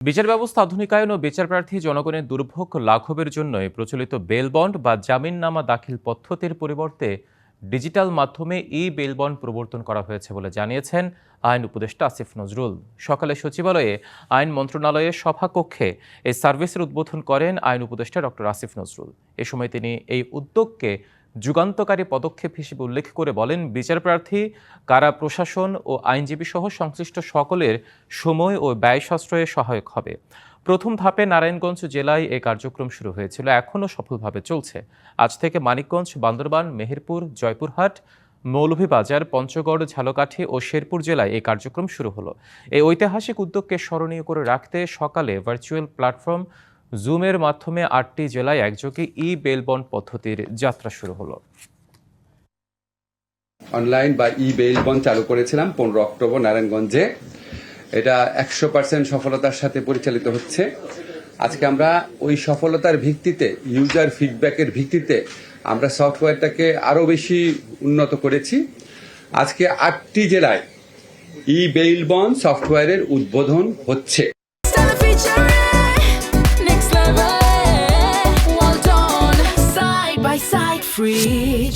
বিচার ব্যবস্থা, আধুনিকায়ন ও বিচার প্রার্থী জনগণের দুর্ভোগ লাঘবের জন্যই প্রচলিত বেল বন্ড বা জামিননামা দাখিল পদ্ধতির পরিবর্তে ডিজিটাল মাধ্যমে ই বেল বন্ড প্রবর্তন করা হয়েছে বলে জানিয়েছেন আইন উপদেষ্টা আসিফ নজরুল। সকালে সচিবালয়ে আইন মন্ত্রণালয়ের সভাকক্ষে এই সার্ভিসের উদ্বোধন করেন আইন উপদেষ্টা ডক্টর আসিফ নজরুল। এ সময় তিনি এই উদ্যোগকে যুগান্তকারী পদক্ষেপ হিসেবে উল্লেখ করে বলেন, বিচার প্রার্থী, কারা প্রশাসন ও আইনজীবী সহ সংশ্লিষ্ট সকলের সময় ও ব্যয় সাশ্রয়ে সহায়ক হবে। প্রথম ধাপে নারায়ণগঞ্জ জেলায় এই কার্যক্রম শুরু হয়েছিল, এখনও সফলভাবে চলছে। আজ থেকে মানিকগঞ্জ, বান্দরবান, মেহেরপুর, জয়পুরহাট, মৌলভীবাজার, পঞ্চগড়, ঝালকাঠি ও শেরপুর জেলায় এই কার্যক্রম শুরু হলো। এই ঐতিহাসিক উদ্যোগকে স্মরণীয় করে রাখতে সকালে ভার্চুয়াল প্ল্যাটফর্ম জুমের মাধ্যমে আটটি জেলায় একযোগে ই বেলবন পদ্ধতির যাত্রা শুরু হলো। অনলাইন বা ই বেইল বন্ড চালু করেছিলাম পনেরো অক্টোবর নারায়ণগঞ্জে। এটা একশো পার্সেন্ট সফলতার সাথে পরিচালিত হচ্ছে। আজকে আমরা ওই সফলতার ভিত্তিতে ইউজার ফিডব্যাকের ভিত্তিতে আমরা সফটওয়্যারটাকে আরও বেশি উন্নত করেছি। আজকে আটটি জেলায় ই বেইলবন সফটওয়্যারের উদ্বোধন হচ্ছে। free